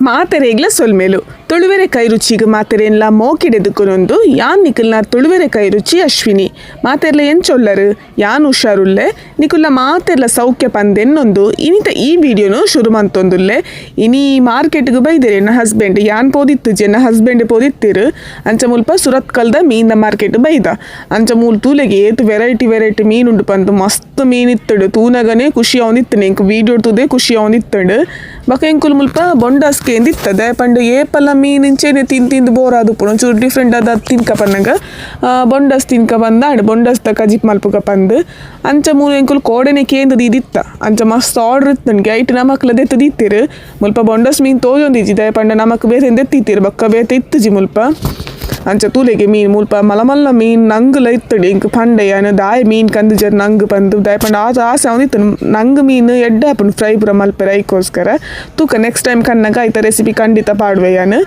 ಮಾತೆರೆಗ್ಲ ಸೊಲ್ಮೇಲು. ತುಳುವೆರೆ ಕೈ ರುಚಿಗೆ ಮಾತೆರೆನ್ಲ ಮೋಕಿಡೆದುಕೊನೊಂದು, ಯಾನ್ ನಿಖಿಲ್ನ ತುಳುವೆರೆ ಕೈ ರುಚಿ ಅಶ್ವಿನಿ. ಮಾತೆರ್ಲ ಎಂಚೊಲ್ಲರು ಯಾನ್ ಹುಷಾರುಲ್ಲೆ? ನಿಕುಲ್ಲ ಮಾತೆರ್ಲ ಸೌಖ್ಯ ಪಂದೆನ್ನೊಂದು, ಇನಿತ ಈ ವಿಡಿಯೋನು ಶುರು ಮಂತೊಂದುಲ್ಲೆ ಇನಿ ಮಾರ್ಕೆಟ್ಗೆ ಬೈದರೆ ಎನ್ನ ಹಸ್ಬೆಂಡ್ ಯಾನ್ ಪೋದಿತ್ತು ಎನ್ನ ಹಸ್ಬೆಂಡ್ ಪೋದಿತ್ತಿರು. ಅಂಚ ಮುಲ್ಪ ಸುರತ್ ಕಲ್ದ ಮೀನ್ದ ಮಾರ್ಕೆಟ್ ಬೈದ. ಅಂಚ ಮೂಲ್ ತೂಲೆಗೆ ಏತು ವೆರೈಟಿ ವೆರೈಟಿ ಮೀನುಂಡು ಪಂದು ಮಸ್ತ್ ಮೀನಿತ್ತಡು. ತೂನಗನೆ ಖುಷಿ ಅವನಿತ್ತು ಎಂಕ್ ವಿಡಿಯೋ ತುದೆ ಖುಷಿ ಅವನಿತ್ತಡು. ಬಕ ಎಂಕುಲು ಮುಲ್ಪ ಬೊಂಡಸ್ಕೆ ಎಂದಿತ್ತದ ಪಂಡು ಏಪಲ ಮೀನ್ ಇಂಚೆನೆ ತಿಂದು ತಿಂದು ಬೋರ್ ಆದು ಒಂಚೂರು ಡಿಫ್ರೆಂಟ್ ಆದ ತಿನ್ಕ ಬೊಂಡಸ್ ತಿನ್ಕ ಬಂದಾಡ್ ಬೊಂಡಸ್ ತಕ ಕಜಿಪ್ ಮಲ್ಪುಕ ಪಂದು. ಅಂಚ ಮೂಲು ಎಂಕುಲು ಕೋಡೆನೆ ಕೇಂದ್ರದು ಇದಿತ್ತ. ಅಂಚ ಮಸ್ತ್ ಆರ್ಡರ್ ಇತ್ತು ನನಗೆ. ಐಟ್ ನಮಕ್ಲ ದೆತ್ತು ದಿತ್ತಿರು ಮುಲ್ಪ ಬೊಂಡಸ್ ಮೀನ್ ತೋಜೊಂದಿಜಿ ಪಂಡ ನಮಕ್ ಬೇತೆ ದೆತ್ತಿತ್ತಿರು ಬಕ್ಕ ಬೇತೆ ಇತ್ತುಜಿ ಮುಲ್ಪ. ಅಂಚ ತೂಲೆಗೆ ಮೀನ್, ಮುಲ್ಪ ಮಲಮಲ್ಲ ಮೀನ್, ನಂಗ್ ಲೈತ್ತಡಿ. ಇಂಕ್ ಪಂಡೆ ಯಾನ ದಾಯ ಮೀನ್ ಕಂದು ಜರ್ ನಂಗ್ ಬಂದು ದಾಯ ಪಂಡ ಆಸ ಆಸೆ ಅವನಿತ್ತು ನಂಗ್ ಮೀನ್ ಎಡ್ಡೆ ಅಪ್ಪನ ಫ್ರೈ ಪುರ ಮಲ್ಪೆರ ಐಕೋಸ್ಕರ ತೂಕ ನೆಕ್ಸ್ಟ್ ಟೈಮ್ ಕಣ್ಣಗ ಆಯ್ತ ರೆಸಿಪಿ ಖಂಡಿತ ಪಾಡುವೆ ಯಾನು.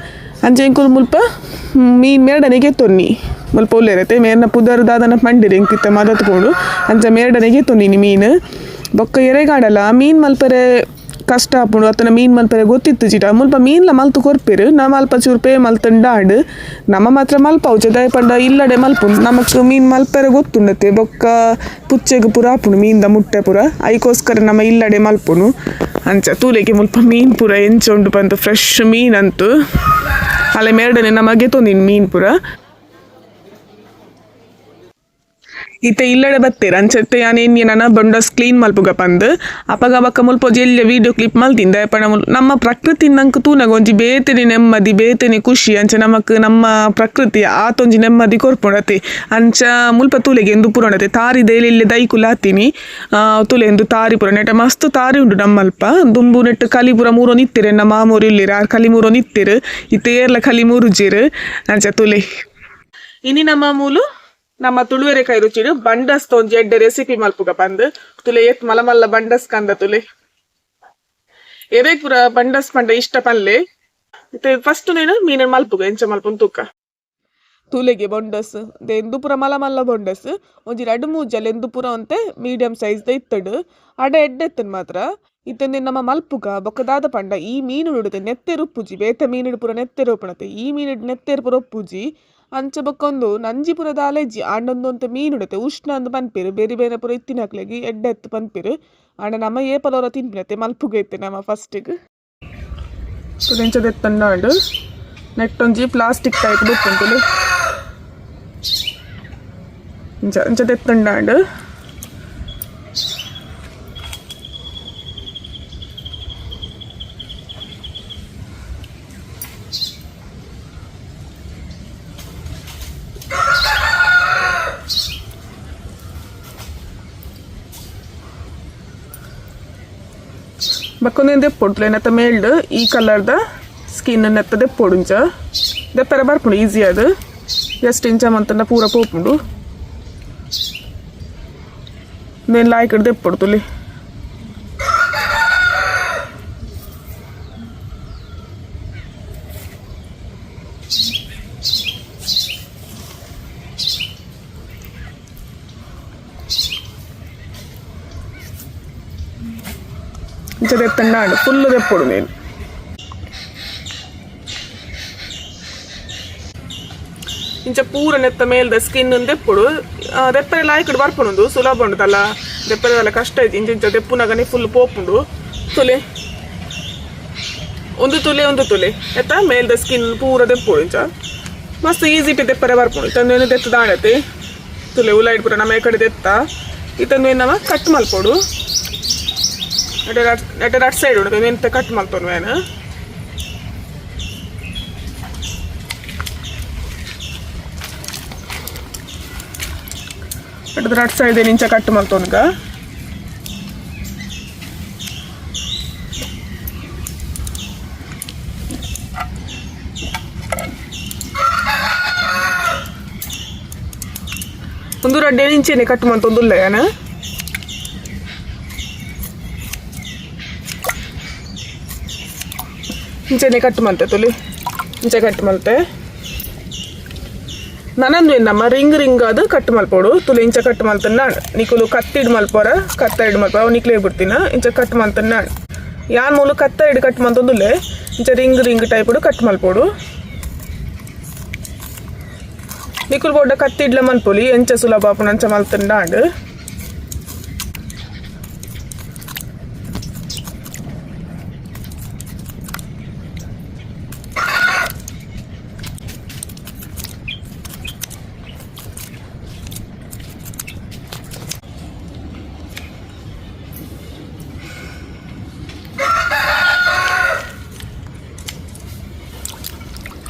ಅಂಚೆ ಇಂಕುಲು ಮುಲ್ಪ ಮೀನ್ ಮೇಡನೆಗೆ ತೊನ್ನಿ ಮುಲ್ಪ ಒಳ್ಳೆರತ್ತೆ ಮೇರ್ನ ಪುದರ್ ದಾದನ ಪಂಡಿರಿ ಇಂಕಿತ್ತ ಮದತ್ಕೊಂಡು ಅಂಚ ಮೇಡನೆಗೆ ತೊನ್ನಿನಿ ಮೀನು. ಬೊಕ್ಕ ಎರೆಗಾಡಲ್ಲ. ಮೀನ್ ಮಲ್ಪರೆ ಕಷ್ಟ ಆಪುಂಡು ಅತ್ತನ ಮೀನ್ ಮಲ್ಪರೆ ಗೊತ್ತಿತ್ತು ಚಿಟ. ಮುಲ್ಪ ಮೀನ್ಲ ಮಲ್ತು ಕೊರ್ಪೆರು, ನಾ ಮಲ್ಪ ಚೂರು ಪೇ ಮಲ್ತಂಡಾಡು. ನಮ್ಮ ಮಾತ್ರ ಮಲ್ಪ ಅವು ದಯ ಪಂಡ ಇಲ್ಲಡೆ ಮಲ್ಪುಂಡು. ನಮಕ್ ಮೀನ್ ಮಲ್ಪೆರೆ ಗೊತ್ತುಂಡತೆ ಬೊಕ್ಕ ಪುಚ್ಚೆಗ್ ಪುರ ಆಪುಂಡು ಮೀನ್ದ ಮುಟ್ಟೆ ಪುರ. ಐಕೋಸ್ಕರ ನಮ್ಮ ಇಲ್ಲಡೆ ಮಲ್ಪುನು ಅಂಚ ತೂಲೆಗೆ ಮುಲ್ಪ ಮೀನ್ ಪುರ, ಎಂಚೊಂಡು ಬಂತು ಫ್ರೆಶ್ ಮೀನ್ ಅಂತು ಅಲೆ ಮೇರಡನೆ ನಮಗೆ ತೊಂದಿನ ಮೀನ್ ಪುರ. ಈತ ಇಲ್ಲಡೆ ಬತ್ತೆರ್ ಅಂಚತ್ತೆ ಯಾನ್ ಬಂಡಸ್ ಕ್ಲೀನ್ ಮಲ್ಪುಗ ಪಂದ್ ಅಪಗ ಬಕ್ಕ ಮುಲ್ಪ ಜೆಲ್ಯ ವಿಡಿಯೋ ಕ್ಲಿಪ್ ಮಲ್ತಿಂದ ಪಣ ಮುಲ್ ನಮ್ಮ ಪ್ರಕೃತಿ ನಂಗೆ ತೂನಗ ಒಂಜಿ ಬೇತೆನೆ ನೆಮ್ಮದಿ ಬೇತೆನೆ ಖುಷಿ ಅಂಚ ನಮಕ್ ನಮ್ಮ ಪ್ರಕೃತಿ ಆತೊಂಜಿ ನೆಮ್ಮದಿ ಕೊರ್ಪುಣತೆ ಅಂಚ ಮುಲ್ಪ ತೂಲೆಗೆ ಎಂದು ಪುರಣತೆ ತಾರಿ ದೇಲೆಲ್ಲೆ ದೈಕುಲ ಹತ್ತೀನಿ ತುಲೆ ಎಂದು ತಾರಿ ಪುರ ನೆಟ ಮಸ್ತ್ ತಾರಿ ಉಂಡು ನಮ್ಮಲ್ಪ ದುಂಬು ನೆಟ್ಟು ಕಲಿಪುರ ಮೂರೋ ನಿತ್ತಿರೆ ನಮ್ಮ ಮಾಮೂರು ಇಲ್ಲಿರ ಕಲಿಮೂರೋ ಕಲಿ ಮೂರೋ ನಿತ್ತಿರು ಇತ್ತೇರ್ಲ ಕಲಿ ಮೂರು ಜೀರು ಅಂಚ ತುಲೆ ಇನಿ ನಮ್ಮ ಮೂಲು ನಮ್ಮ ತುಳುವೆರೆ ಕೈ ರುಚಿಡು ಬಂಡಸ್ ತೊಂಜಿ ಎಡ್ಡೆ ರೆಸಿಪಿ ಮಲ್ಪುಗ ಬಂದ್ ತುಲೆ ಎತ್ ಮಲ ಮಲ್ಲ ಬಂಡಸ್ ಕಂದ ತುಲೆ. ಎರೆ ಪುರ ಬಂಡಸ್ ಪಂಡ ಇಷ್ಟ ಪಲ್ಲೆ. ಮತ್ತೆ ಫಸ್ಟ್ ನೀನು ಮೀನನ್ ಮಲ್ಪುಗ, ಎಂಚ ಮಲ್ಪನ್ ತೂಕ. ತೂಲೆಗೆ ಬೊಂಡಸ್ ಎಂದು ಪುರ ಮಲ ಮಲ್ಲ ಬೊಂಡಸ್. ಒಂಜಿ ಎರಡು ಮೂಜಲ್ ಜಲ ಎಂದು ಪುರ ಅಂತೆ ಮೀಡಿಯಂ ಸೈಜ್ ದ ಇತ್ತಡು. ಅಡ ಎಡ್ಡೆತ್ತನ್ ಮಾತ್ರ. ಇತ್ತಂದೆ ನಮ್ಮ ಮಲ್ಪುಗ ಬೊಕ್ಕದಾದ ಪಂಡ ಈ ಮೀನು ನುಡುತ್ತೆ ನೆತ್ತೆರು ಉಪ್ಪುಜಿ ಬೇತ ಮೀನು ಪುರ ನೆತ್ತೆರು ಉಪ್ಪಣತೆ ಈ ಮೀನು ನೆತ್ತೆರು ಪುರ ಉಪ್ಪುಜಿ ಅಂಚ ಬೊಕ್ಕೊಂದು ನಂಜಿಪುರದ ಅಲೆಜಿ ಆಂಡೊಂದು ಅಂತ ಮೀನು ಉಡತೆ ಉಷ್ಣ ಅಂದ್ ಪನ್ಪೆರ್, ಬೇರೆ ಬೇರೆ ಪುರ ಇತ್ತಿನ ಹಾಕ್ಲೆಗಿ ಎಡ್ಡೆ ಎತ್ತು ಪನ್ಪೇರು. ಆಂಡ ನಮ್ಮ ಏ ತಿನ್ಪಿನತೆ ಮಲ್ಪುಗ ಮಲ್ಪುಗೈತೆ ನಮ್ಮ ಫಸ್ಟಿಗೆ. ಎಂಚದೆತ್ತಂಡಾಂಡು ನೆಟ್ಟೊಂಜಿ ಪ್ಲಾಸ್ಟಿಕ್ ಟೈಪ್ ಬುತ್ತುಂಟು ಇಂಚ ಇಂಚದೆತ್ತಂಡಾಂಡು ಬಕ್ಕೊಂದೇನು ದೆಪ್ಪೊಡ್ಲೆ ನೆತ್ತ ಮೇಲ್ಡ್ ಈ ಕಲರ್ದ ಸ್ಕಿನ್ ನೆತ್ತ ದೆಪ್ಪೊಡುಂಚ ದೆಪ್ಪರ ಬರ್ಪುಂಡು ಈಸಿ ಅದು ಜಸ್ಟ್ ಇಂಚ ಮಂತಂಡ ಪೂರ ಪೋಪುಂಡು నేను లాయకడ తెప్పడుతులే ఇంకా తెత్తండాడు ఫుల్ తెప్పుడు నేను ಇಂಚ ಪೂರ ನೆತ್ತ ಮೇಲ್ದ ಸ್ಕಿನ್ ದೆಪ್ಪುಡು ದೆಪ್ಪರೆ ಲಾಯ್ಕಡ್ ಬರ್ಪುಂಡು ಸುಲಭ ಉಂಡುದಲ್ಲ ದೆಪ್ಪರೆದಲ್ಲ ಕಷ್ಟ ಐತಿ ಇಂಚ ಇಂಚ ದೆಪ್ಪುನಗನೆ ಫುಲ್ ಪೋಪುಂಡು ತುಲೆ ಒಂದು ತುಲೆ ಒಂದು ತುಲೆ ಎತ್ತ ಮೇಲ್ದ ಸ್ಕಿನ್ ಪೂರ ದೆಪ್ಪುಡು ಇಂಚ ಮಸ್ತ್ ಈಸಿ ಪಿ ದೆಪ್ಪರೆ ಬರ್ಪುಂಡು ಇತ್ತಂದು ದೆತ್ತ ದಾಣತೆ ತುಲೆ ಉಲಾಯ್ಡ್ ಪೂರ ನಮ್ಮ ಕಡೆ ದೆತ್ತ ಇತ್ತಂದು ಏನವ ಕಟ್ ಮಲ್ಪೋಡು ಎಟ ರಟ್ ಸೈಡ್ ಉಂಟು ಎಂತ ಕಟ್ ಮಲ್ತೋನು ಏನು ಅದ್ರ ಅಟ್ ಸೈಡ್ ಇಂಚ ಕಟ್ ಮಲ್ತೋನ್ಗ ಒಂದು ರಡ್ಡೆ ಇಂಚೆನೆ ಕಟ್ ಮಂತೊಂದುಲ್ಲ ಏನ ಇಂಚೆನೆ ಕಟ್ ಮಂತೆ ತುಲಿ. ಇಂಚೆ ಕಟ್ ಮಲ್ತೆ ನನಂದು ಏನಮ್ಮ ರಿಂಗ್ ರಿಂಗ್ ಅದು ಕಟ್ ಮಲ್ಪೋಡು ತುಲಿ ಇಂಚ ಕಟ್ ಮಾಡ್ತಾನೆ ನಾನು. ನಿಕುಲು ಕತ್ತಿಡ್ ಮಲ್ಪೋರ ಕತ್ತ ಇಡ್ ಮಲ್ಪೋರ ಅವ್ ನಿಕ್ಲೇ ಬಿಡ್ತೀನ ಇಂಚ ಕಟ್ ಮಾಡ್ತಾನೆ ನಾನು. ಯಾನ್ ಮೂಲ ಕತ್ತ ಇಡ್ ಕಟ್ ಮಂತೊಂದುಲ್ಲೆ ಇಂಚ ರಿಂಗ್ ರಿಂಗ್ ಟೈಪುಡು ಕಟ್ ಮಲ್ಪೋಡು ನಿಕುಲ್ ಬೋಡ ಕತ್ತಿಡ್ಲ ಮಲ್ಪೊಲಿ ಎಂಚ ಸುಲಭ ಆಪುನಂಚ ಮಲ್ತಂಡಾಂಡ್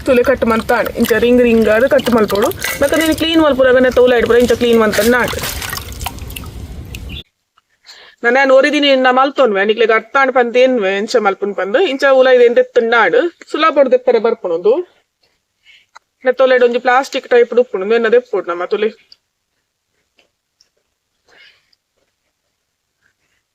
ತುಲೆ ಕಟ್ ಮಂತಾಂಡ್ ಇಂಚ ರಿಂಗ್ ರಿಂಗ್ ಆದ್ ಕಟ್ ಮಲ್ಪೋಡು ಮತ್ತ ನೀನು ಕ್ಲೀನ್ ಮಲ್ಪುರಾಗನೆ ತೌಲ ಇಡ್ಬರ ಇಂಚ ಕ್ಲೀನ್ ಮಂತಂಡಾಂಡ್ ನಾನು. ಓರಿದಿನಿ ನಾ ಮಲ್ತೊನ್ವೆ. ನಿಕ್ಲೆಗ್ ಅರ್ಥಾಂಡ್ ಪಂದ್ ಏನ್ವೆ ಎಂಚ ಮಲ್ಪುನ್ ಪಂದ್. ಇಂಚ ಉಲ ಇದೆ ಎಂತೆತ್ತಂಡಾಡ್ ಸುಲಾ ಬೊಡ್ ದೆಪ್ಪರೆ ಬರ್ಪುಣದು ನೆ ತೊಲೆಡ್ ಒಂಜಿ ಪ್ಲಾಸ್ಟಿಕ್ ಟೈಪ್ ಉಪ್ಪುಣದು ಎನ್ನ ದೆಪ್ಪುಡು ನಮ್ಮ ತುಲೆ.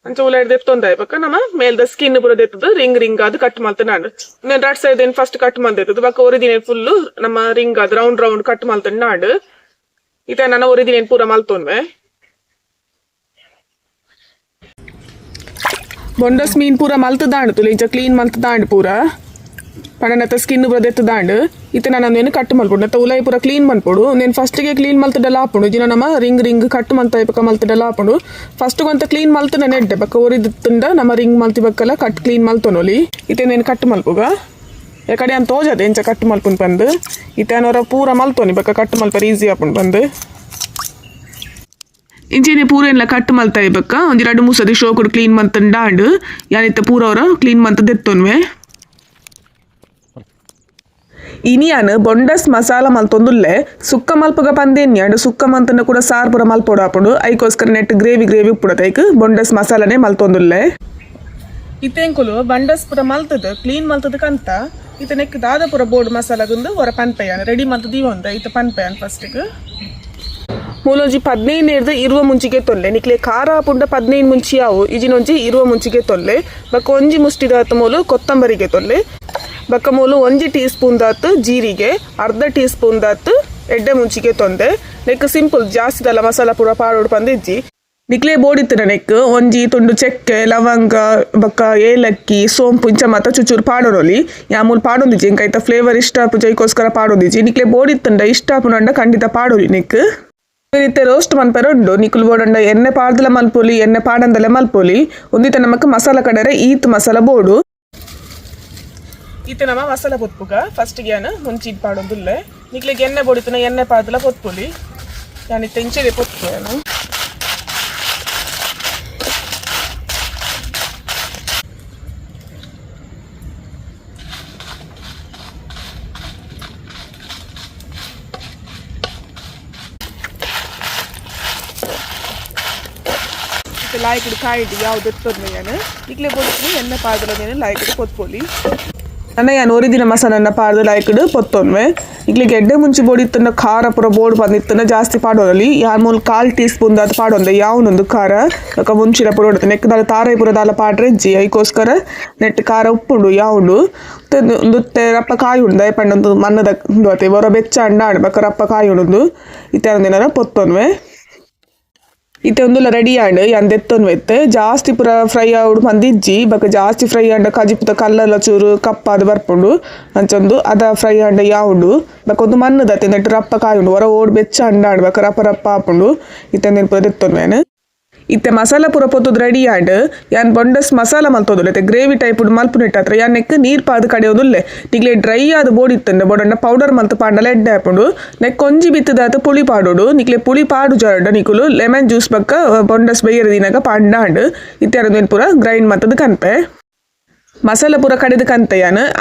ಅಂಚ ಉಲ ಹಿಡ್ದು ಎತ್ತೊಂದ ಇಪ್ಪಕ್ಕ ನಮ್ಮ ಮೇಲ್ದ ಸ್ಕಿನ್ ಪೂರ ದೆತ್ತದು ರಿಂಗ್ ರಿಂಗ್ ಅದು ಕಟ್ ಮಲ್ತನಾಂಡ್ ನಾನು. ರಟ್ ಸೈಡ್ ಫಸ್ಟ್ ಕಟ್ ಮಂದಿರ್ತದೆ ಬಕ್ಕ ಒರಿದಿನ ಫುಲ್ ನಮ್ಮ ರಿಂಗ್ ಅದು ರೌಂಡ್ ರೌಂಡ್ ಕಟ್ ಮಲ್ತನಾಂಡ್ ಇತ ನಾನು ಒರಿದಿನ ಪೂರ ಮಲ್ತೊನ್ವೆ ಬೊಂಡಸ್ ಮೀನ್ ಪೂರ ಮಲ್ತದಾಂಡ್ ತುಲೆ ಇಂಚ ಕ್ಲೀನ್ ಮಲ್ತದಾಂಡ್ ಪೂರ. ಪಣನತ ಸ್ಕಿನ್ ಬ್ರದೆತ್ತು ದಾಂಡ್, ಇತ್ತೆ ನಾನು ಕಟ್ ಮಲ್ಪೊಡು ನತ್ತ ಉಲಾಯಿ ಪೂರ ಕ್ಲೀನ್ ಮಲ್ಪೊಡು ನೇನು ಫಸ್ಟ್ಗೆ ಕ್ಲೀನ್ ಮಲ್ತಡೆಲ್ಲ ಹಾಪುಂಡು ಜಿನ ನಮ್ಮ ರಿಂಗ್ ರಿಂಗ್ ಕಟ್ ಮಲ್ತ ಬಕ್ಕ ಮಲ್ತಡೆಲ್ಲ ಹಾಪುಂಡು ಫಸ್ಟ್ ಗಂತ ಕ್ಲೀನ್ ಮಲ್ತ ನೆಡ್ಡೆ ಬಕ್ಕ ಓರಿದ ನಮ್ಮ ರಿಂಗ್ ಮಲ್ತಿ ಬಕ್ಕಲ್ಲ ಕಟ್ ಕ್ಲೀನ್ ಮಲ್ತೊನೊಲಿ ಇತ್ತೆ ನೇನು ಕಟ್ ಮಲ್ಪುಗ ಯಾಕಡೆ ಅಂತ ತೋಜದೆ, ಎಂಚ ಕಟ್ ಮಲ್ಪುನ್ ಬಂದು. ಇತ್ತೆ ಅನ್ನೋರ ಪೂರ ಮಲ್ತೋನಿ ಬಕ್ಕ ಕಟ್ ಮಲ್ಪರ್ ಈಸಿ ಹಾಪುಂಡು ಬಂದು. ಇಂಚೇನೆ ಪೂರ ಎಲ್ಲ ಕಟ್ ಮಲ್ತಾಯ್ ಬಕ್ಕ ಒಂಜಿ ರಡ್ಡು ಮೂಸದಿ ಶೋಕುಡು ಕ್ಲೀನ್ ಮಂತ್ ಡಾಂಡ್ ಯಾನಿತ್ತ ಪೂರ ಅವರ ಕ್ಲೀನ್ ಮಂತ್ ದೆತ್ತೊನ್ವೆ ಇನಿಯಾನ್ ಬೊಂಡಸ್ ಮಸಾಲ ಮಲ್ತೊಂದುಲ್ಲೆ ಸುಕ್ಕ ಮಲ್ಪಗ ಪಂದೇನ್ಯಾಡ್ ಸುಕ್ಕ ಮಂತನ ಕೂಡ ಸಾರ್ ಪುರ ಮಲ್ಪೊಡು ಆಪುಂಡು. ಐಕೋಸ್ಕರ ನೆಟ್ ಗ್ರೇವಿ ಗ್ರೇವಿ ಉಪ್ಪುಡತೈಕ್ ಬೊಂಡಸ್ ಮಸಾಲನೆ ಮಲ್ತೊಂದುಲ್ಲೆ ಇತ್ತೇಂಕುಲು ಬಂಡಸ್ ಪುರ ಮಲ್ತದ ಕ್ಲೀನ್ ಮಲ್ತದಕ್ಕಂತ ಇತ ನೆಕ್ ದಾದ ಪುರ ಬೋರ್ಡ್ ಮಸಾಲಗುಂದು ಹೊರ ಪನ್ಪೆಯಾನ್ ರೆಡಿ ಮಲ್ತದ ಇವಂದ ಇತ ಪನ್ಪೆಯಾನ್ ಫಸ್ಟಿಗೆ. ಮೂಲೊಂಜಿ ಪದ್ನೈದು ನೇರ್ದ ಇರುವ ಮುಂಚಿಗೆ ತೊಲ್ಲೆ. ನಿಕ್ಲೆ ಖಾರ ಪುಂಡ ಪದ್ನೈದು ಮುಂಚಿ ಯಾವು ಇಜಿನೊಂಜಿ ಇರುವ ಮುಂಚಿಗೆ ತೊಲ್ಲೆ. ಬಕ್ಕ ಒಂಜಿ ಮುಷ್ಟಿದಾತ ಮೂಲು ಕೊತ್ತಂಬರಿಗೆ ತೊಲ್ಲೆ. ಬಕ್ಕ ಮೂಲು ಒಂಜಿ ಟೀ ಸ್ಪೂನ್ ದಾತ್ ಜೀರಿಗೆ, ಅರ್ಧ ಟೀ ಸ್ಪೂನ್ ದಾತ್ ಎಡ್ಡೆ ಮುಂಚಿಗೆ ತೊಂದೆ. ನೆಕ್ ಸಿಂಪಲ್ ಜಾಸ್ತಿ ದಲ್ಲ ಮಸಾಲ ಪೂರ ಪಾಡೋಡು ಪಂದಿಜ್ಜಿ. ನಿಕ್ಲೆ ಬೋಡಿತ್ತಿನ ನೆಕ್ ಒಂಜಿ, ತುಂಡು, ಚೆಕ್ಕೆ, ಲವಂಗ, ಬಕ್ಕ, ಏಲಕ್ಕಿ, ಸೋಂಪು ಇಂಚ ಮತ ಚುಚೂರು ಪಾಡೋರೊಲಿ ಯಾಮೂಲ್ ಪಾಡೊಂದಿಜ್ಜಿ ಇಂಕೈತ ಫ್ಲೇವರ್ ಇಷ್ಟ ಜೈಕೋಸ್ಕರ ಪಾಡೊಂದಿಜ್ಜಿ. ನಿಕ್ಲೆ ಬೋಡಿತ್ತಂಡ ಇಷ್ಟ ಪುನಂಡ ಖಂಡಿತ ಪಾಡೋಲಿ ನೆಕ್ ರೀತಿ ರೋಸ್ಟ್ ಮನ್ಪೆರ ಉಂಡು ನಿಕುಲು ಬೋಡಂಡ ಎಣ್ಣೆ ಪಾಡ್ದಲ ಮಲ್ಪೊಲಿ, ಎಣ್ಣೆ ಪಾಡಂದಲೆ ಮಲ್ಪೊಲಿ. ಒಂದಿತ ನಮಕ್ ಮಸಾಲ ಕಡರೆ ಈತ್ ಮಸಾಲ ಬೋಡು. ಈತ ನಮ್ಮ ಮಸಾಲ ಪೊತ್ಪುಗ ಫಸ್ಟ್ ಗ್ಯಾನ ಮುಂಚಿ ಪಾಡೊಂದುಲ್ಲೆ ನಿಕ್ಲೆಗ್ ಎಣ್ಣೆ ಬೋಡಿತನ ಎಣ್ಣೆ ಪಾಡ್ದಲ ಪೊತ್ಪೊಲಿ ಯಾನಿತ್ತ ಇಂಚೆದೆ ಪೊತ್ಪು ನಾನು ಮತ್ತೆ ಲಾಯ್ಕುಡು ಕಾಯಿಡಿ ಯಾವ್ದು ಎತ್ತೊಂದು ನಾನು ಈಗಲೇ ಬೋಡಿಸ್ತೀನಿ ಎಣ್ಣೆ ಪಾದಲ ಮೇಲೆ ಲಾಯ್ಕುಡು ಪೊತ್ಪೊಲಿ ನನ್ನ ಯಾನ್ ಒರಿದಿನ ಮಸಾಲನ್ನ ಪಾಡ್ದು ಲಾಯ್ಕುಡು ಪೊತ್ತೊನ್ವೆ ಇಕ್ಲಿಗೆ ಗೆಡ್ಡೆ ಮುಂಚಿ ಬೋಡಿತ್ತನ್ನ ಖಾರ ಪುರ ಬೋರ್ಡ್ ಬಂದಿತ್ತನ್ನ ಜಾಸ್ತಿ ಪಾಡೋದಲ್ಲಿ ಯಾನ್ ಮೂಲ ಕಾಲ್ ಟೀ ಸ್ಪೂನ್ ದಾದ ಪಾಡೊಂದೆ, ಯಾವನೊಂದು ಖಾರ. ಯಾಕೆ ಮುಂಚಿನ ಪುರ ಹೊಡ್ತೆ ನೆಕ್ ದಾಲ ತಾರೈ ಪುರ ದಾಲ ಪಾಡ್ರೆಜ್ಜಿ ಐಕೋಸ್ಕರ ನೆಟ್ ಖಾರ, ಉಪ್ಪುಂಡು, ಯಾವುಂಡು. ಒಂದು ರಪ್ಪ ಕಾಯಿ ಉಂಡು ಪಂಡೊಂದು ಮನ್ನದ ದೋತೆ ಬರೋ ಬೆಚ್ಚ ಅಂಡ ಆಡ್ಬೇಕು ರಪ್ಪ ಕಾಯಿ ಉಂಡು ಇತ್ತರ ಪೊತ್ತೊನ್ವೆ ಇತ್ತೆ ಒಂದು ರೆಡಿ ಆಂಡ್ ಯಾನ್ ದೆತ್ತೊನ್ ಎತ್ತೆ ಜಾಸ್ತಿ ಪೂರ ಫ್ರೈ ಆಗಿ ಮಂದಿಜ್ಜಿ ಬಕ ಜಾಸ್ತಿ ಫ್ರೈ ಆಂಡ ಕಜಿಪುತ ಕಲ್ಲಲ ಚೂರು ಕಪ್ಪಾದ್ ಬರ್ಪುಂಡು. ಅಂಚೊಂದು ಅದ ಫ್ರೈ ಆಂಡ ಯಾವುಂಡು. ಬಕ ಒಂದು ಮಣ್ಣದ ನೆಟ್ ರಪ್ಪ ಕಾಯುಂಡು ಹೊರ ಓಡ್ ಬೆಚ್ಚ ಅಂಡ ಆಂಡ್ ಬೊಕ ರಪ್ಪ ರಪ್ಪ ಆಪುಂಡು. ಇತ್ತೆ ನೆನ್ಪುರ ದೆತ್ತೊನ್ ವೇನ್. ಇತ್ತೆ ಮಸಾಲ ಪೂರ ಪೊತ್ತುದು ರೆಡಿ ಆಂಡ್ ಯಾನ್ ಬೊಂಡಸ್ ಮಸಾಲ ಮಲ್ತೋದುಲ್ಲೆ, ಇತ್ತೆ ಗ್ರೇವಿ ಟೈಪ್ ಮಲ್ಪು ನೆಟ್ಟಾತ್ರ ಯಾನ್ ನೆಕ್ ನೀರ್ ಪಾದ್ ಕಡೆಯೋದುಲ್ಲೆ. ನಿಗ್ಲೆ ಡ್ರೈ ಆದ ಬೋಡಿತ್ತಂಡೆ, ಬೋಡಂಡ ಪೌಡರ್ ಮಲ್ತು ಪಾಂಡಲ ಎಡ್ಡೆ ಹಾಪುಂಡು. ನೆಕ್ ಒಂಜಿ ಬಿತ್ತದಾತ ಪುಳಿ ಪಾಡೋಡು, ನಿಕ್ಲೆ ಪುಳಿ ಪಾಡು ಜರಡ ನಿಕುಲು ಲೆಮನ್ ಜ್ಯೂಸ್ ಬಕ್ಕ, ಬೊಂಡಸ್ ಬೇಯರ ದಿನಾಗ ಪಾಂಡಾಂಡ್. ಇತ್ಯಾರ ಪೂರ ಗ್ರೈಂಡ್ ಮತ್ತದ ಕನ್ಪೆ. ಮಸಾಲ ಪೂರ ಕಡಿದ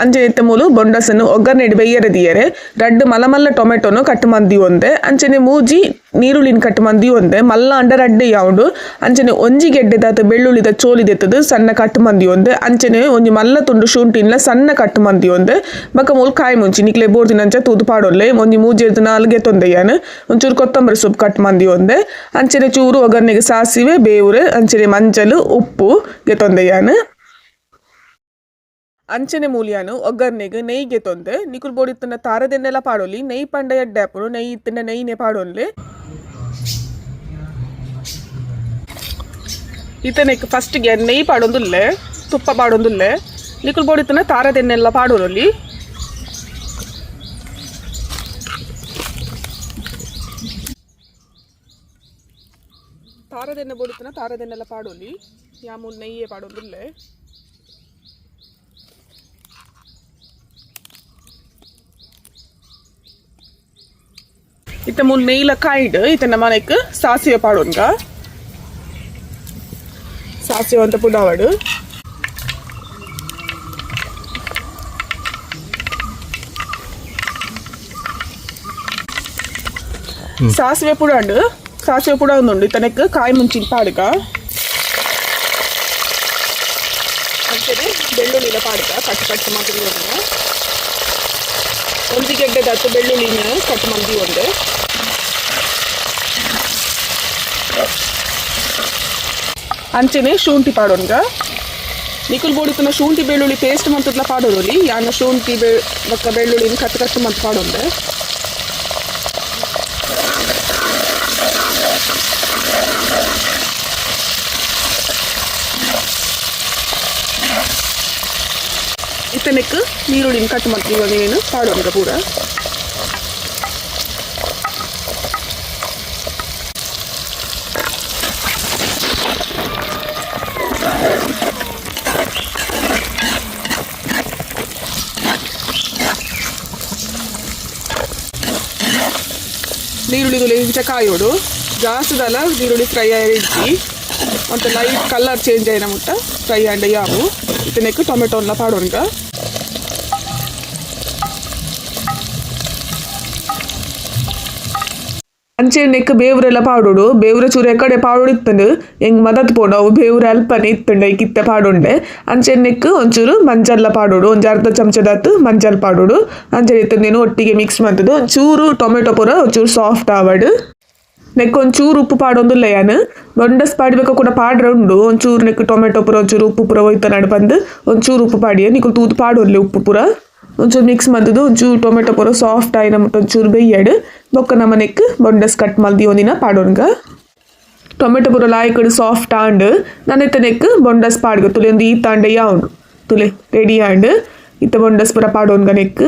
ಅಂಜೆ ಎತ್ತ ಮೂಲು ಬೊಂಡಸನ್ನು ಒಗ್ಗರಣೆ ಬೇಯರೆ ದಿಯರೆ ರಡ್ಡು ಮಲಮಲ್ಲ ಟೊಮೆಟೊನು ಕಟ್ ಮಂದಿ ಒಂದೆ ಅಂಚನೆ ಮೂಜಿ ನೀರುಳ್ಳಿನ ಕಟ್ ಮಂದಿ ಒಂದೆ ಮಲ್ಲ ಅಂಡ ರಡ್ಡೆ ಯಾವುದು ಅಂಚನೆ ಒಂಜಿ ಗೆಡ್ಡೆದಾತ ಬೆಳ್ಳುಳ್ಳಿದ ಚೋಲಿದೆತ್ತದು ಸಣ್ಣ ಕಟ್ ಮಂದಿ ಒಂದೆ ಅಂಚನೆ ಒಂಜಿ ಮಲ್ಲ ತುಂಡು ಶುಂಠಿನ್ಲ ಸಣ್ಣ ಕಟ್ ಮಂದಿ ಒಂದೆ ಬಕ ಮೂಲು ಕಾಯಿ ಮುಂಚಿ ನಿಕ್ಲೆ ಬೋರ್ದಿನಂಚ ತೂದು ಪಾಡೊಲ್ಲೆ. ಒಂಜಿ ಮೂಜಿ ನಾಲ್ಗೆ ತೊಂದೆಯನ್. ಒಂಚೂರು ಕೊತ್ತಂಬರಿ ಸೊಪ್ಪು ಕಟ್ ಮಂದಿ ಒಂದೆ ಅಂಚನೆ ಚೂರು ಒಗ್ಗರಣೆಗೆ ಸಾಸಿವೆ, ಬೇವುರೆ, ಅಂಚನೆ ಮಂಜಲು, ಉಪ್ಪು ಗೆತೊಂದೆಯನ್ ಅಂಚನೆ ಮೂಲಿಯಾನು, ಒಗ್ಗರ್ನೆಗ್ ನೆಯ್ಗೆ ತೊಂದೆ. ನಿಕುಲ್ ಬೋಡಿತ್ತನ ತಾರದೆನ್ನೆಲ್ಲ ಪಾಡೋಲಿ. ನೆಯ್ ಪಂಡ ಎಡ್ಡೆ ಹಾಪುಡು ನೆಯ್ ಇತ್ತಿನ ನೆಯ್ನೆ ಪಾಡೋನ್ಲೆ. ಇತನೆಕ್ ಫಸ್ಟ್ಗೆ ನೆಯ್ ಪಾಡೊಂದುಲ್ಲೆ, ತುಪ್ಪ ಪಾಡೊಂದುಲ್ಲೆ. ನಿಕುಲ್ ಬೋಡಿತ್ತನ ತಾರದೆನ್ನೆಲ್ಲ ಪಾಡೋರಲ್ಲಿ ತಾರದೆಣ್ಣೆ ಬೋಡಿತ್ತನ ತಾರದೆನ್ನೆಲ್ಲ ಪಾಡೋಲಿ. ಯಾಮೂಲ್ ನೆಯ್ಯೇ ಪಾಡೋದುಲ್ಲೆ. ಇತ್ತ ಮುಲ್ ನೆಯ್ಲ ಕಾಯ್ಡ್ ಇತ್ತ ಮನೆಕ್ ಸಾಸಿವೆ ಪಾಡೋನ್ಗ ಸಾಸಿವೆ ಅಂತ ಪುಡಾವಡು ಸಾಸಿವೆ ಪುಡಾಂಡು ಸಾಸಿವೆ ಪುಡ ಒಂದುಂಡು ಇತನಕ್ಕೆ ಕಾಯಿ ಮುಂಚಿನ ಪಾಡ್ಗ ಅಂಚನೆ ಬೆಳ್ಳುಳ್ಳಿನ ಪಾಡ್ಗ ಕಟ್ ಕಟ್ ಮಾಡಿ ಒಂದು ಒಂದು ಗೆಡ್ಡೆ ದತ್ತು ಬೆಳ್ಳುಳ್ಳಿನ ಕಟ್ ಮಂದಿ ಒಂದು ಅಂಚನೆ ಶುಂಠಿ ಪಾಡೋನ್ಗ నికులు ಬೋಡಿತನ ಶುಂಠಿ, ಬೆಳ್ಳುಳ್ಳಿ ಪೇಸ್ಟ್ ಮಂತದ್ಲ ಪಾಡೋರಲ್ಲಿ ಯಾನ ಶುಂಠಿ ಬೆ ಬೊಕ್ಕ ಬೆಳ್ಳುಳ್ಳಿನ ಕಟ್ ಕಟ್ ಮಂತ್ ಪಾಡೋಂದೆ. ಇತ್ತನೆಕ್ ನೀರುಳ್ಳಿನ ಕಟ್ ಮಾಡ್ತೀವಿ ನೀನು ಪಾಡೋನ್ಗ ಪೂರ. ನೀರುಳ್ಳಿ ಇಂಚ ಕಾಯೋಡು ಜಾಸ್ತಿ ದಲ ನೀರುಳ್ಳಿ ಫ್ರೈ ಇಜ್ಜಿ ಮತ್ತು ಲೈಟ್ ಕಲರ್ ಚೇಂಜ್ అయిన ಮುಟ್ಟ ಫ್ರೈ ಅಂಡ್ ಯಾವು ಇದನ್ನೆಕ್ಕು ಟೊಮೆಟೊಲ್ಲ ಪಾಡೋನ್ಗ ಅಂಚೆ ನೆಕ್ಕ ಬೇವ್ರೆಲ್ಲ ಪಾಡೋಡು. ಬೇವ್ರ ಚೂರು ಎಕಡೆ ಪಾಡೋಡು ಇತ್ತಂಡು ಹೆಂಗ್ ಮದತ್ ಪೋಡು ಅವು ಬೇವ್ರ ಅಲ್ಪನೆ ಇತ್ತಂಡ ಕಿತ್ತ ಕಿತ್ತೆ ಪಾಡೋಂಡೆ. ಅಂಚೆ ನೆಕ್ ಒಂಚೂರು ಮಂಜಲ್ಲ ಪಾಡೋಡು. ಒಂಜಿ ಅರ್ಧ ಚಮಚದತ್ತು ಮಂಜಲ್ ಪಾಡೋಡು. ಅಂಚೆ ಇತ್ತಂದೇನು ಒಟ್ಟಿಗೆ ಮಿಕ್ಸ್ ಮಾಡ್ತದ್ದು ಒಂಚೂರು ಟೊಮೆಟೊ ಪೂರ, ಒಂಚೂರು ಸಾಫ್ಟ್ ಆವಡು. ನೆಕ್ ಒಂಚೂರು ಉಪ್ಪು ಪಾಡೊಂದುಲ್ಲ ಯಾನು. ದೊಂಡಸ್ ಪಾಡಿಬೇಕು ಕೂಡ ಪಾಡ್ರೆ ಉಂಡು. ಒಂಚೂರು ನೆಕ್ ಟೊಮೆಟೊ ಪೂರ, ಒಂಚೂರು ಉಪ್ಪು ಪೂರ ಹೋಯ್ತ ನಡು ಬಂದು ಒಂಚೂರು ಉಪ್ಪು ಪಾಡಿಯ. ನಿಕುಲ್ ತೂತು ಪಾಡೋರ್ಲಿ ಉಪ್ಪು ಪೂರ. ಒಂಚೂರು ಮಿಕ್ಸ್ ಮಾಡ್ದು ಒಂಚೂರು ಟೊಮೆಟೊ ಪೂರ ಸಾಫ್ಟ್ ಆಯ್ನ ಮುಟ್ಟ ಒಂಚೂರು ಬೇಯ್ಯಾಡು ಬೊಕ್ಕ ನಮ್ಮ ನೆಕ್ ಬೊಂಡಸ್ ಕಟ್ ಮಲ್ದಿ ಒಂದಿನ ಪಾಡೋನ್ಗ ಟೊಮೆಟೊ ಪೂರ ಲಾಯ್ಕಡು ಸಾಫ್ಟ್ ಆಂಡ್ ನನ್ನ ನೆಕ್ ಬೊಂಡಸ್ ಪಾಡ್ಗ ತುಲೆ ಒಂದು ಈ ತಾಂಡೆ ಯಾವನು ತುಲೆ ರೆಡಿ ಆಂಡ್ ಇತ್ತ ಬೊಂಡಸ್ ಪೂರ ಪಾಡೋನ್ಗ ನೆಕ್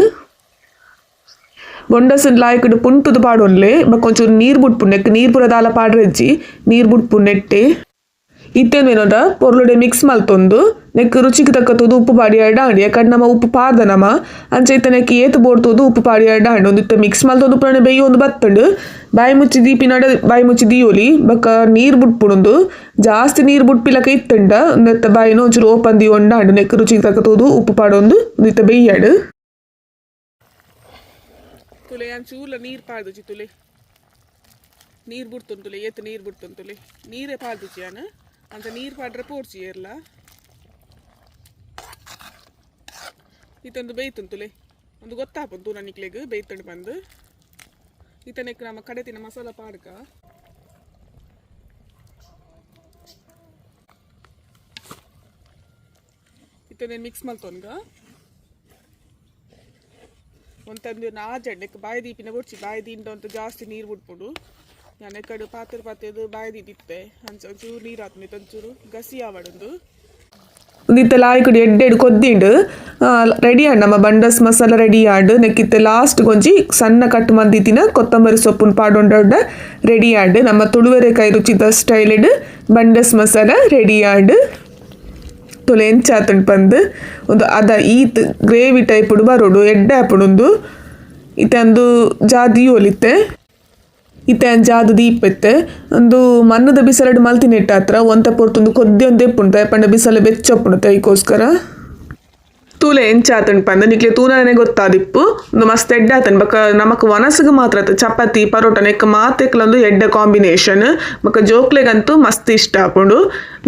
ಬೊಂಡಸನ್ ಲಾಯ್ಕಡ್ ಪುಂಟುದು ಪಾಡೊನ್ಲೆ ಬೊಕ್ಕ ಒಂಚೂರು ನೀರ್ ಬುಟ್ಪು ನೆಕ್ ನೀರ್ ಪೂರ ದಾಲ ಪಾಡ್ರೆಜ್ಜಿ ನೀರ್ ಬುಟ್ಪು ನೆಟ್ಟೆ ಇತ್ತೇನೇನೋಡ ಪೊರ್ಲುಡೆ ಮಿಕ್ಸ್ ಮಲ್ತೊಂದು. ನೆಕ್ ರುಚಿಗೆ ತಕ್ಕತ್ತೋದು ಉಪ್ಪು ಪಾಡಿ ಆಂಡ್ ಯಾಕಂಡ್ ನಮ್ಮ ಉಪ್ಪು ಪಾರ್ದ ನಮ್ಮ ಅಂಚೆ ಇತ್ತ ಏತು ಬೋಡ್ತೋದು ಉಪ್ಪು ಪಾಡಿ ಆಂಡ್ ಒಂದು ಇತ್ತ ಮಿಕ್ಸ್ ಮಲ್ತೊಂದು ಪುರಾಣ ಬೇಯಿ ಒಂದು ಬತ್ತಂಡು. ಬಾಯಿ ಮುಚ್ಚಿ ದೀಪಿನಡ ಬಾಯಿ ಮುಚ್ಚಿ ದೀಯೋಲಿ, ಬೊಕ್ಕ ನೀರ್ ಬುಟ್ಪುಣೊಂದು. ಜಾಸ್ತಿ ನೀರ್ ಬುಟ್ಪಿಲಕ ಇತ್ತಂಡ ಒಂದತ್ತ ಬಾಯಿನ ಒಂಚೂರು ಓಪನ್ ದೀವೊಂಡ ಆಂಡ್ ನೆಕ್ ರುಚಿಗೆ ತಕ್ಕತ್ತೋದು ಉಪ್ಪು ಪಾಡೊಂದು ಒಂದು ಇತ್ತ ಬೇಯ್ಯಾಡು ತುಲೆ ಅಂಚೂಲ ಚೂಲ ನೀರ್ ಪಾಡ್ದುಜಿ ತುಲೆ. ನೀರ್ ಬುಡ್ತುನ್ ತುಲೆ, ಏತು ನೀರ್ ಬುಡ್ತುನ್ ತುಲೆ. ನೀರೇ ಪಾಡ್ದುಜಿ ಯಾನ್ ಅಂತ ನೀರ್ ಪಾಡ್ರೆ ಪೋಡ್ಚಿ ಏರ್ಲ ಇತ್ತೊಂದು கொத்தா ತುಲೆ ಒಂದು ಗೊತ್ತಾಪುನ್ ತೂನ ನಿಕ್ಲೆಗ್ ಬೇಯ್ತಂಡು ಬಂದು ಇತನೆಕ್ ನಮ್ಮ ಕಡೆತಿನ ಮಸಾಲ ಪಾಡ್ಕ ಇತ್ತನೆ ಮಿಕ್ಸ್ ಮಲ್ತೊನ್ಗ ಒಂತಂದು ಜಡ್ಡಕ್ಕೆ ಬಾಯಿ ದೀಪಿನ ಬುಡ್ಚಿ ಬಾಯಿ ದೀಂಡ ಅಂತ ಜಾಸ್ತಿ ನೀರು ಬಿಟ್ಬಿಡು ನಾನು ಕಡು ಪಾತ್ರೆ ಪಾತ್ರೆದು ಬಾಯಿ ದೀದಿತ್ತೆ. ಅಂಚ ನೀರು ಹಾಕ್ನಿ ಒಂಚೂರು ಗಸಿ ಆವಡೊಂದು. ಒಂದಿತ್ತ ಲಾಯ್ಕುಡು ಎಡ್ಡೆಡು ಕೊದ್ದಿಂಡು ರೆಡಿ ಆಂಡ್ ನಮ್ಮ ಬಂಡಸ್ ಮಸಾಲ ರೆಡಿ ಆಂಡ್, ನೆಕ್ಕಿತ್ತೆ ಲಾಸ್ಟ್ ಗೊಂಜಿ ಸಣ್ಣ ಕಟ್ ಮಂದಿತಿನ ಕೊತ್ತಂಬರಿ ಸೊಪ್ಪುನ ಪಾಡೊಂಡ ರೆಡಿ ಆಂಡ್, ನಮ್ಮ ತುಳುವೆರೆಕಾಯಿ ರುಚಿದ ಸ್ಟೈಲ್ಡ್ ಬಂಡಸ್ ಮಸಾಲ ರೆಡಿ ಆಂಡ್, ತುಲೆ ಎಂಚಾತಂಡ್ ಪಂದ್, ಒಂದು ಅದ ಈತ್ ಗ್ರೇವಿ ಟೈಪ್ ಬರೋಡು, ಎಡ್ಡೆ ಹಾಪುಡೊಂದು ಇತ್ತಂದು ಜಾದಿ ಒಲಿತ್ತೆ. ಇತ್ತೆ ದೀಪ ಇತ್ತೆ ಒಂದು ಮಣ್ಣದ ಬಿಸಲಡು ಮಲ್ತಿನೆಟ್ಟ ಹತ್ರ ಒಂತ ಪೊರ್ತೊಂದು ಕೊದ್ದೆ ಒಂದು ಪಂಡ ತಯಪಂಡ ಬಿಸಲ ಬೆಚ್ಚಪ್ಪುಂಡು ತೈಕೋಸ್ಕರ ತೂಲೆ ಎಂಚಾತಂಡ್ ಪಂದ. ನಿಕ್ಲೆ ತೂನನೆ ಗೊತ್ತಾದಿಪ್ಪು ಒಂದು ಮಸ್ತ್ ಎಡ್ಡೆ ಆತನ್. ಬಕ್ಕ ನಮಕ್ ವನಸಗ ಮಾತ್ರ ಚಪಾತಿ, ಪರೋಟ ನೆಕ್ ಮಾತೆಕ್ಲೊಂದು ಎಡ್ಡೆ ಕಾಂಬಿನೇಷನ್. ಬಕ್ಕ ಜೋಕ್ಲೆಗಂತೂ ಮಸ್ತ್ ಇಷ್ಟ ಆಪುಂಡು.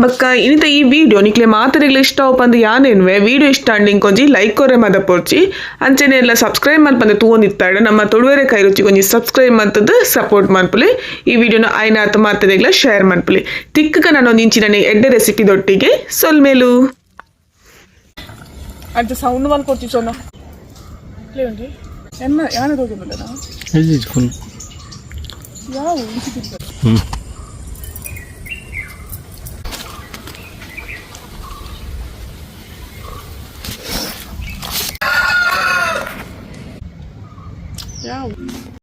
ಬಕ್ಕ ಇನಿತ ಈ ವಿಡಿಯೋ ನಿಕ್ಲೆ ಮಾತರೆಗ್ಲ ಇಷ್ಟ ಆಪಂದು ಯಾನೇನ್ವೆ? ವಿಡಿಯೋ ಇಷ್ಟ ಅಂಡಿಂಗ್ ಕೊಂಜಿ ಲೈಕ್ ಕೊರೆ ಮದ ಪೋರ್ಚಿ. ಅಂಚನೆ ಎಲ್ಲ ಸಬ್ಸ್ಕ್ರೈಬ್ ಮಲ್ಪಂದೆ ತೂವೊಂದಿತ್ತಾಡ ನಮ್ಮ ತೊಳುವೆರೆ ಕೈ ರುಚಿ ಕೊಂಜಿ ಸಬ್ಸ್ಕ್ರೈಬ್ ಮಂತದ್ದು ಸಪೋರ್ಟ್ ಮನ್ಪುಲಿ ಈ ವಿಡಿಯೋನ ಐನಾತ ಮಾತರೆಗ್ಲ ಶೇರ್ ಮನ್ಪುಲಿ ತಿಕ್ಕಗ ನಾನೊಂದು ಇಂಚಿನ ಎಡ್ಡೆ ರೆಸಿಪಿದೊಟ್ಟಿಗೆ ಸೊಲ್ಮೇಲು. అంటే సౌండ్ మనకు వచ్చిచ్చున్నా లేదండి ಎನ್ನ ಯಾನೆ ಹೋಗಿ ಬಂದದ ಹೇಳಿ ಇದ್ಕೊಂಡು ಯಾವ ಹ್ಞೂ ಯಾವ